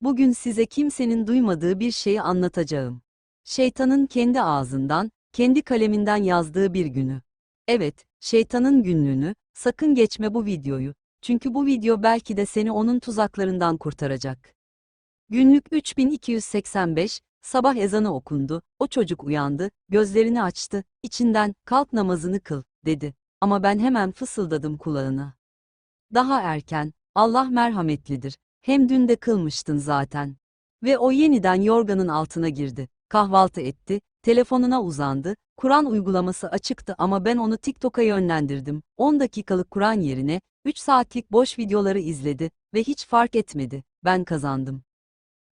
Bugün size kimsenin duymadığı bir şeyi anlatacağım. Şeytanın kendi ağzından, kendi kaleminden yazdığı bir günü. Evet, şeytanın günlüğünü, sakın geçme bu videoyu. Çünkü bu video belki de seni onun tuzaklarından kurtaracak. Günlük 3285, sabah ezanı okundu, o çocuk uyandı, gözlerini açtı, içinden, kalk namazını kıl, dedi. Ama ben hemen fısıldadım kulağına. Daha erken, Allah merhametlidir, hem dün de kılmıştın zaten. Ve o yeniden yorganın altına girdi, kahvaltı etti, telefonuna uzandı, Kur'an uygulaması açıktı ama ben onu TikTok'a yönlendirdim. 10 dakikalık Kur'an yerine, 3 saatlik boş videoları izledi ve hiç fark etmedi, ben kazandım.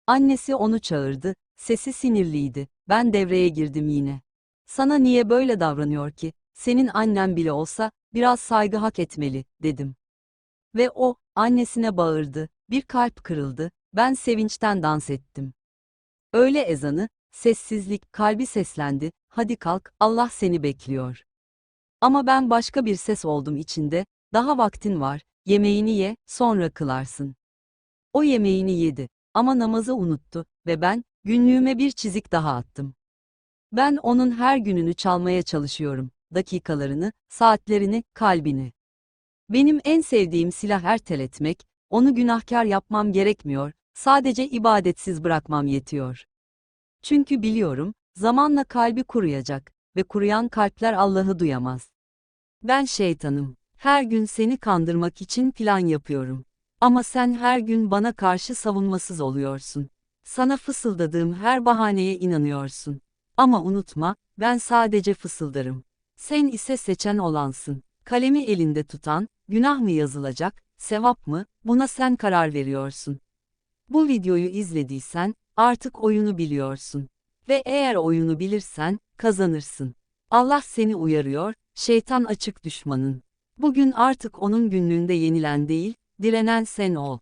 Annesi onu çağırdı, sesi sinirliydi, ben devreye girdim yine. Sana niye böyle davranıyor ki, senin annen bile olsa, biraz saygı hak etmeli, dedim. Ve o, annesine bağırdı, bir kalp kırıldı, ben sevinçten dans ettim. Öğle ezanı, sessizlik, kalbi seslendi, hadi kalk, Allah seni bekliyor. Ama ben başka bir ses oldum içinde, daha vaktin var, yemeğini ye, sonra kılarsın. O yemeğini yedi, ama namazı unuttu ve ben, günlüğüme bir çizik daha attım. Ben onun her gününü çalmaya çalışıyorum, dakikalarını, saatlerini, kalbini. Benim en sevdiğim silah erteletmek, onu günahkar yapmam gerekmiyor, sadece ibadetsiz bırakmam yetiyor. Çünkü biliyorum, zamanla kalbi kuruyacak ve kuruyan kalpler Allah'ı duyamaz. Ben şeytanım, her gün seni kandırmak için plan yapıyorum. Ama sen her gün bana karşı savunmasız oluyorsun. Sana fısıldadığım her bahaneye inanıyorsun. Ama unutma, ben sadece fısıldarım. Sen ise seçen olansın. Kalemi elinde tutan, günah mı yazılacak, sevap mı, buna sen karar veriyorsun. Bu videoyu izlediysen, artık oyunu biliyorsun. Ve eğer oyunu bilirsen, kazanırsın. Allah seni uyarıyor, şeytan açık düşmanın. Bugün artık onun günlüğünde yenilen değil, direnen sen ol.